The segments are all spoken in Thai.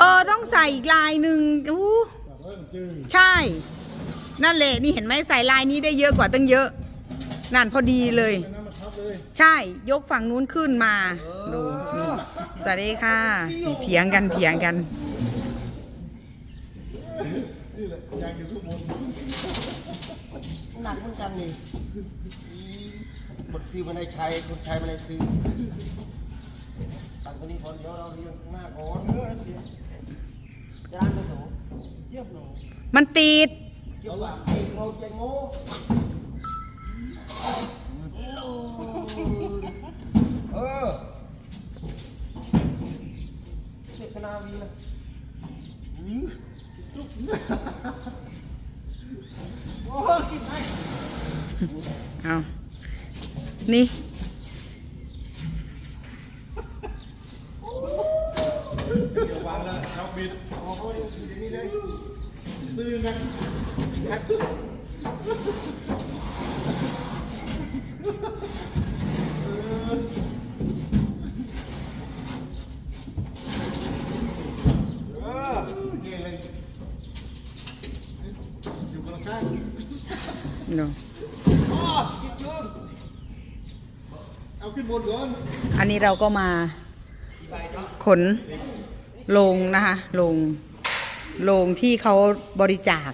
เออต้องใส่อีกลายหนึ่งอู้แบบว่ามันจืดใช่ นั่นแหละนี่เห็นไหมใส่ลายนี้ได้เยอะกว่าตั้งเยอะ นั่นพอดีเลยน้ำมันทับเลยใช่ยกฝั่งนู้นขึ้นมาดูนี่สวัสดีค่ะนี่เถียงกันเถียงกันนี่แหละยางอยู่ข้างบนหนักเหมือนกันนี่คนซื้อมาได้ใช้คนใช้มาได้ซื้อตัดคนนี้คนเดียวเราเรียงข้างหน้าก่อนเนื้อเดีย วจานตัวโถเยี่ยมหนูมันติดเกี่ยวกับไอ้เราเจโง่เออเด็กคณะวีนะโอ้กินได้เอานี่ เดี๋ย ววางแล้วเอาบิดโอ้โหอยู่ในนี้เลยตื้อนะเออเงี้ยเลยอยู่ข้างข้างดูอ๋อจิตจุนเอาขึ้นบนก่อน อันนี้เราก็มาขน ลงนะคะลงลงที่เขาบริจาค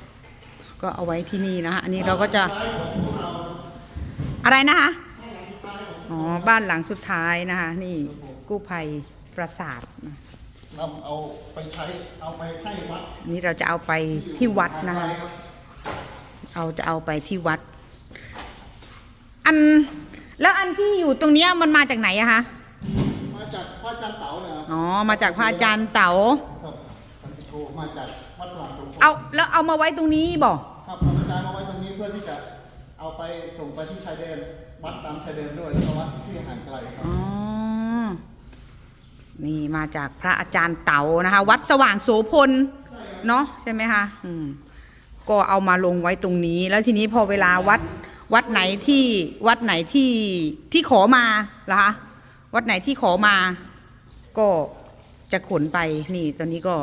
ก็เอาไว้ที่นี่นะคะอันนี้เราก็จะ อะไรนะคะอ๋อบ้านหลังสุดท้ายนะคะ นี่กู้ภัยประสาทนะนำเอาไปใช้เอาไปให้วัดนี่เราจะเอาไปที่วัดนะคะเอาจะเอาไปที่วัด อันแล้วอันที่อยู่ตรงเนี้ยมันมาจากไหนอะคะ มาจากพระอาจารย์เต๋าเนี่ยครับอ๋อ มาจากพระอาจารย์เต๋า ครับพันธิโทมาจากวัดสว่างตรงเอาแล้วเอามาไว้ตรงนี้บอกครับพระอาจารย์เอาไว้ตรงนี้เพื่อที่จะเอาไปส่งไปที่ชายแดนวัดตามชายแดนด้วยแล้วก็วัดที่ห่างไกลครับ อ๋อ นี่มาจากพระอาจารย์เต๋านะคะ วัดสว่างโสพล เนาะใช่ไหมคะอืมก็เอามาลงไว้ตรงนี้ แล้วทีนี้พอเวลาวัดวัดไหนที่วัดไหนที่ที่ขอมาเหรอคะ วัดไหนที่ขอมา ก็จะขนไปนี่ตอนนี้ก็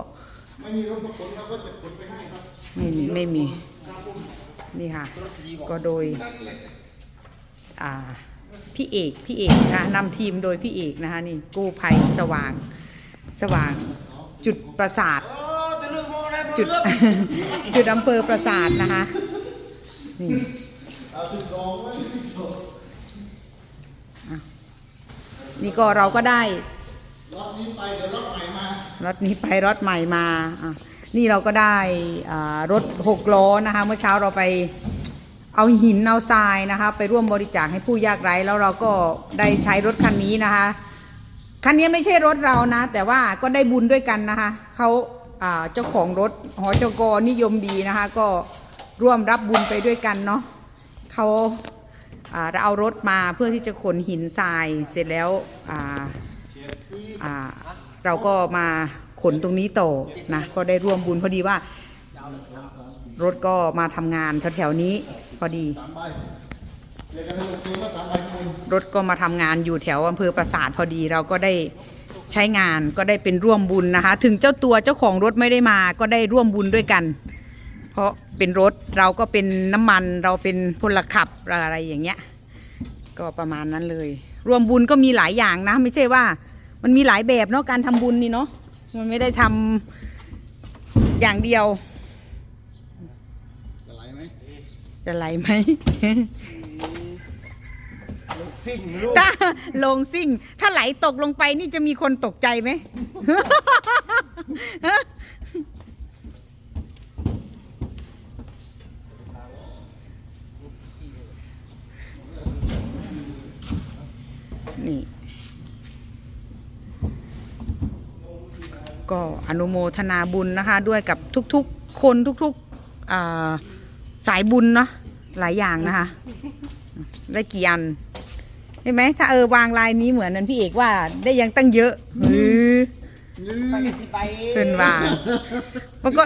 ไม่มีรถมาขนเราก็จะขนไปให้ครับไม่มีไม่มี นี่ค่ะ ก็โดย อ่าพี่เอกพี่เอกนะคะนำทีมโดยพี่เอกนะคะนี่กู้ภัยสว่างสว่าง จุดประสาทโอ้ตะลึงโมอะไรจุดจุดอำเภอประสาทนะคะนี่ เอาสิบสองไว้สิบสอง นี่ก็เราก็ได้รอบนี้ไปเดี๋ยวรอบใหม่มารถนี้ไปรถใหม่มาอะนี่เราก็ได้รถหกล้อนะคะ เมื่อเช้าเราไปเอาหินเอาทรายนะคะ ไปร่วมบริจาคให้ผู้ยากไร้แล้วเราก็ได้ใช้รถคันนี้นะคะคันนี้ไม่ใช่รถเรานะ แต่ว่าก็ได้บุญด้วยกันนะคะเขาเจ้าของรถหอจกนิยมดีนะคะ ก็ร่วมรับบุญไปด้วยกันเนาะเขา เราเอารถมาเพื่อที่จะขนหินทรายเสร็จแล้วเราก็มาขนตรงนี้ต่อนะก็ได้ร่วมบุญพอดีว่า รถก็มาทำงานแถวๆนี้พอดี รถก็มาทำงานอยู่แถวอำเภอปราสาทพอดีเราก็ได้ใช้งานก็ได้เป็นร่วมบุญนะคะ ถึงเจ้าตัวเจ้าของรถไม่ได้มาก็ได้ร่วมบุญด้วยกัน เพราะเป็นรถเราก็เป็นน้ำมันเราเป็นพลขับอะไรอย่างเงี้ย ก็ประมาณนั้นเลย รวมบุญก็มีหลายอย่างนะ ไม่ใช่ว่า มันมีหลายแบบเนาะการทำบุญนี่เนาะมันไม่ได้ทำอย่างเดียวจะไหลไหมจะไหลไหม ลูกซิ่งลูกถ้าลงซิ่ง ถ้าไหลตกลงไปนี่จะมีคนตกใจไหม นี่ ก็อนุโมทนาบุญนะคะ ด้วยกับทุกๆคนทุกๆสายบุญเนาะหลายอย่างนะคะ ได้กี่อันเห็นไหมถ้าเออวางลายนี้เหมือนนั้นพี่เอกว่าได้ยังตั้งเยอะหือไปกันสิไปเพิ่นว่ามันก็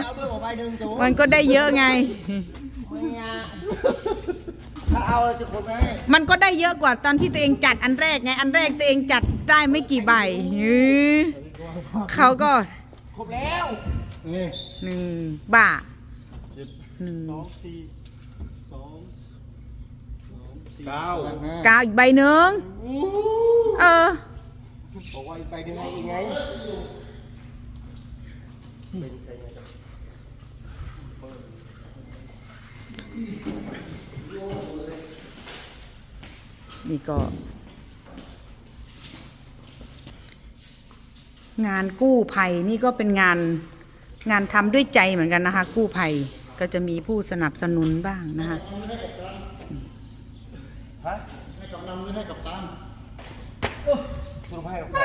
มันก็ได้เยอะไง ถ้าเอาจะคนไหมมันก็ได้เยอะกว่าตอนที่ตัวเองจัดอันแรกไง อันแรกตัวเองจัดได้ไม่กี่ใบหือเขาก็ครบแล้วนี่หนึ่งบ้าเจ็ดหนึ่งสองสี่สองสองสี่เก้าเก้าอีกใบหนึ่งเออบอกว่าไปดึงให้เองไงไปดึงให้ไงครับ นี่ก็ งานกู้ภัยนี่ก็เป็นงานงานทำด้วยใจเหมือนกันนะคะ กู้ภัยก็จะมีผู้สนับสนุนบ้างนะคะฮะให้กับนำหรือให้กับตามคุณให้กับใคร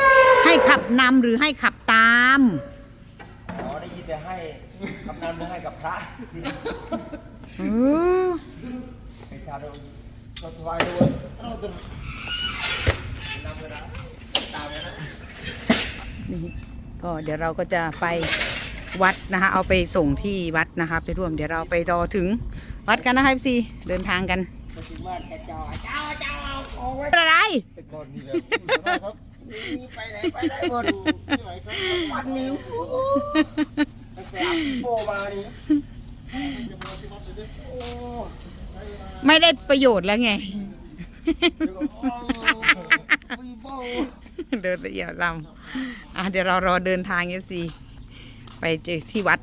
ให้ขับนำหรือให้ขับตามอ๋อได้ยินแต่ให้กับนำหรือให้กับพระเออไปทา นดูก็ถวายด้วยเอาตัวนำเลยนะตามเลยนะนี่ก็เดี๋ยวเราก็จะไปวัดนะคะ เอาไปส่งที่วัดนะคะ ไปร่วมเดี๋ยวเราไปรอถึงวัดกันนะคะพี่เดินทางกันอะไรไปไหนไปได้หมดที่ไหนครับวันนิ้วโปมานี่ จะมาที่วัดเลยดิโอ้ไม่ได้ประโยชน์แล้วไงเดี๋ยวก็โอ้วีโบเดินละเอียดลำอะเดี๋ยวเรารอเดินทางเอฟซีไปเจอที่วัด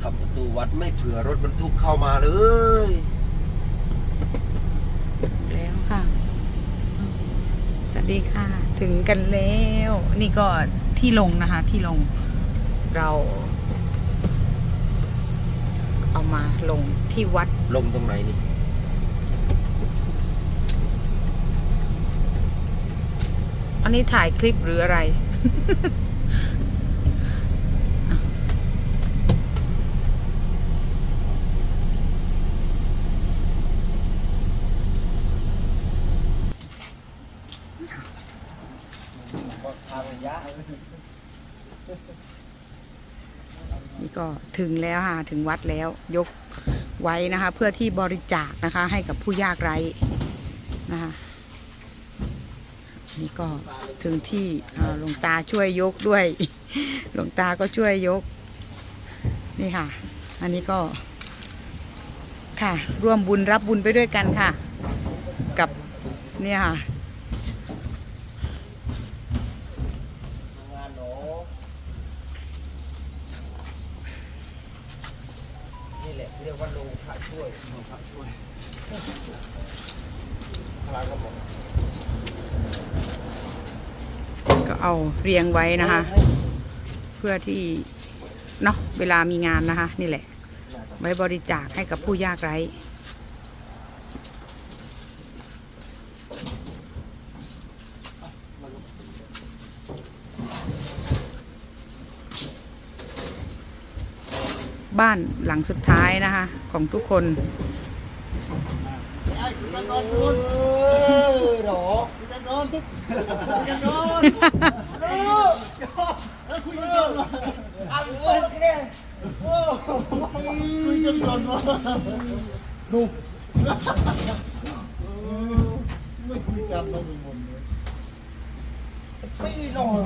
ทำประตูวัดไม่เผื่อรถบรรทุกเข้ามาเลยแล้วค่ะ สวัสดีค่ะ ถึงกันแล้ว นี่ก็ที่ลงนะคะ ที่ลงเราเอา มาลงที่วัดลงตรงไหนนี่อันนี้ถ่ายคลิปหรืออะไร บอกทางระยะ นี่ ก็ถึงแล้วค่ะถึงวัดแล้วยกไว้นะคะ เพื่อที่บริจาคนะคะ ให้กับผู้ยากไร้นะคะนี่ก็ถึงที่หลวงตาช่วยยกด้วยหลวงตาก็ช่วยยก นี่ค่ะ อันนี้ก็ค่ะ ร่วมบุญรับบุญไปด้วยกันค่ะ กับเนี่ยค่ะ เรียกว่าลงพระช่วยลงพระช่วยพลังก็บอกก็เอาเรียงไว้นะคะ เพื่อที่เนาะเวลามีงานนะคะ นี่แหละ ไว้บริจาคให้กับผู้ยากไร้ บ้านหลังสุดท้ายนะคะ ของทุกคนไอ้คุณกันนอนเหนอคุณกันนอนกันเออเออคุยกันก่อนวะเอาโซ่กันเนี่ยโอ้คุยกันก่อนวะดูไม่คุยกันเราหมดเลยปีนอน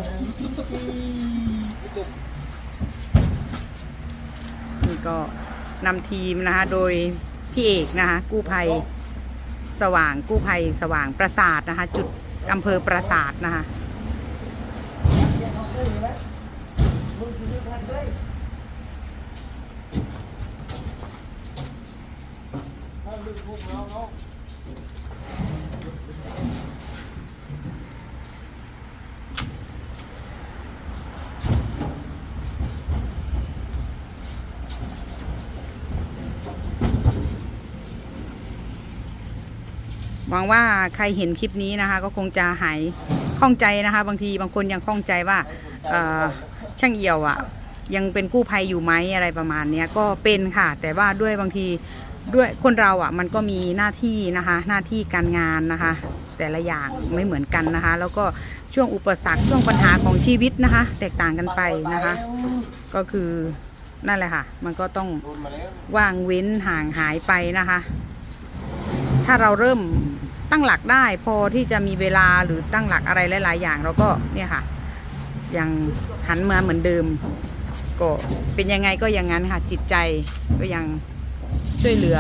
ก็นำทีมนะคะโดยพี่เอกนะคะกู้ภัยสว่างกู้ภัยสว่างประสาทนะคะ จุดอำเภอประสาทนะคะ หวังว่าใครเห็นคลิปนี้นะคะ ก็คงจะหายข้องใจนะคะ บางทีบางคนยังข้องใจว่าช่างเอี่ยวอะ่ะ ยังเป็นกู้ภัยอยู่ไหมอะไรประมาณเนี้ยก็เป็นค่ะ แต่ว่าด้วยบางทีด้วยคนเราอะ่ะมันก็มีหน้าที่นะคะ หน้าที่การงานนะคะ แต่ละอย่างไม่เหมือนกันนะคะ แล้วก็ช่วงอุปสรรคช่วงปัญหาของชีวิตนะคะ แตกต่างกันไปนะคะ ก็คือนั่นแหละค่ะ มันก็ต้องวว่างเว้นห่างหายไปนะคะ ถ้าเราเริ่มตั้งหลักได้พอที่จะมีเวลาหรือตั้งหลักอะไรหลาย ๆ อย่างเราก็เนี่ยค่ะยังหันมาเหมือนเดิม ก็เป็นยังไงก็อย่างนั้นค่ะ จิตใจก็ยังช่วยเหลือ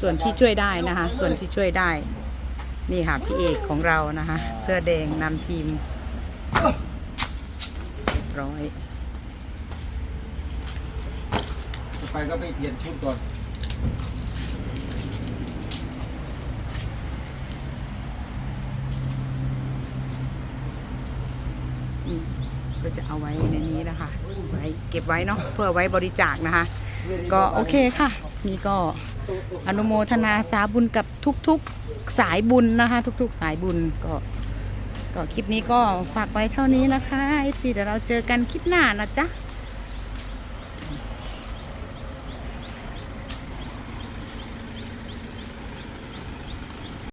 ส่วนที่ช่วยได้นะคะ ส่วนที่ช่วยได้ นี่ค่ะพี่เอกของเรานะคะ เสื้อแดงนำทีมร้อยไปก็ไปเปลี่ยนชุดก่อน ก็จะเอาไว้ในนี้นะคะไว้เก็บไว้เนาะเพื่อไว้บริจาคนะคะ ก็โอเคค่ะ นี่ก็อนุโมทนาสาบุญกับทุกๆสายบุญนะคะ ทุกๆสายบุญก็ก็คลิปนี้ก็ฝากไว้เท่านี้นะคะ FC เดี๋ยวเราเจอกันคลิปหน้านะจ๊ะ